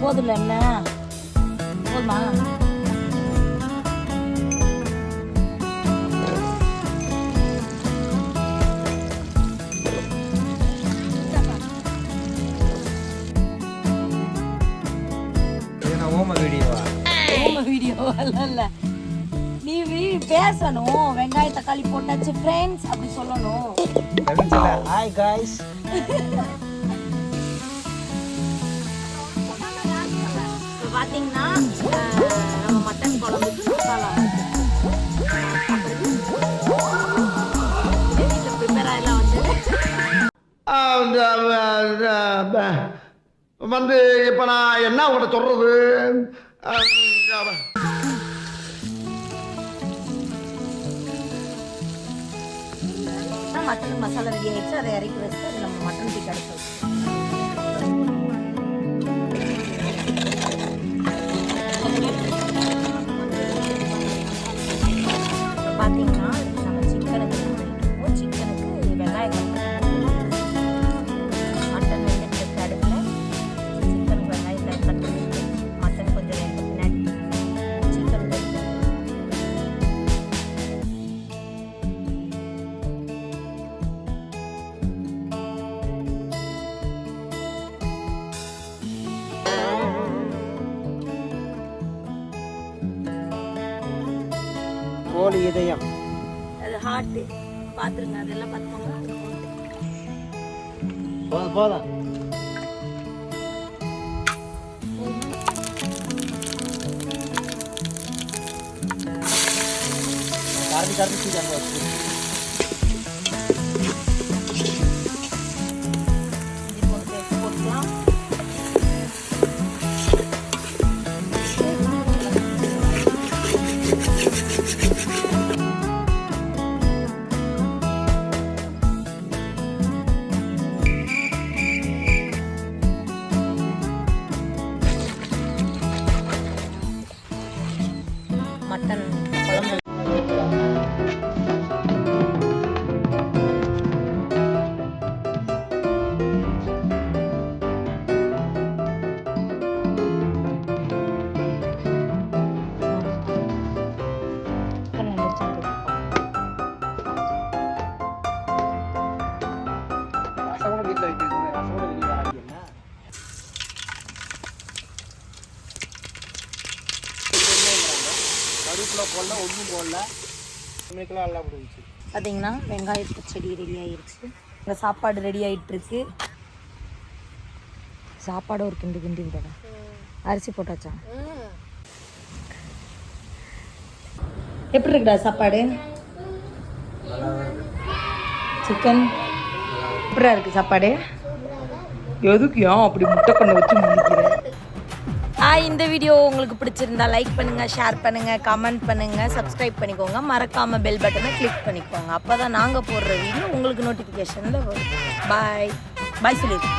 போதும்ல என்ன? போதுமா? இது நான் ஓம வீடியோவா? வீடியோ இல்ல நீ வி- பேசணும். வெங்காயம் தக்காளி போட்டாச்சு ஃப்ரெண்ட்ஸ் அப்படி சொல்லணும். ஹாய் காய்ஸ் பார்த்தீங்கன்னா நம்ம மட்டன் குழம்புக்கு மசாலா வீட்டில் ப்ரிப்பேர் ஆகலாம் வந்து வந்து இப்ப நான் என்ன உங்கள்கிட்ட சொல்றது? மட்டன் மசாலா ரெடி ஆயிடுச்சு. அதை இறக்கி வச்சு அது நம்ம மட்டன் டிக்கா எடுத்து கோழி இதயம். அது ஹார்ட்டு பார்த்துருங்க அதெல்லாம் பார்த்துக்கோங்க போதும் போதும். கரண்டி கரண்டி சீக்கிரம் மட்டன் கருவேப்பிலை போடல ஒன்றும் போடல. இன்னைக்கெல்லாம் நல்லா பிடிச்சி பார்த்தீங்கன்னா வெங்காய பச்சடி ரெடி ஆயிருச்சு. இங்கே சாப்பாடு ரெடி ஆயிட்டு இருக்கு சாப்பாடு ஒரு கிண்டு கிண்டி விடடா அரிசி போட்டாச்சா? எப்படி இருக்குடா சாப்பாடு? சிக்கன் எப்படிடா இருக்கு சாப்பாடு? எதுக்கு ஏன் அப்படி முட்டை கண்ணை வச்சு முடிக்கிறேன் ஆ இந்த வீடியோ உங்களுக்கு பிடிச்சிருந்தா லைக் பண்ணுங்கள் ஷேர் பண்ணுங்கள் கமெண்ட் பண்ணுங்கள் சப்ஸ்கிரைப் பண்ணிக்கோங்க. மறக்காமல் பெல் பட்டனை கிளிக் பண்ணிக்கோங்க. அப்பதான் நாங்கள் போடுற வீடியோ உங்களுக்கு நோட்டிஃபிகேஷனில் வரும். பாய் பாய் சொல்லிடு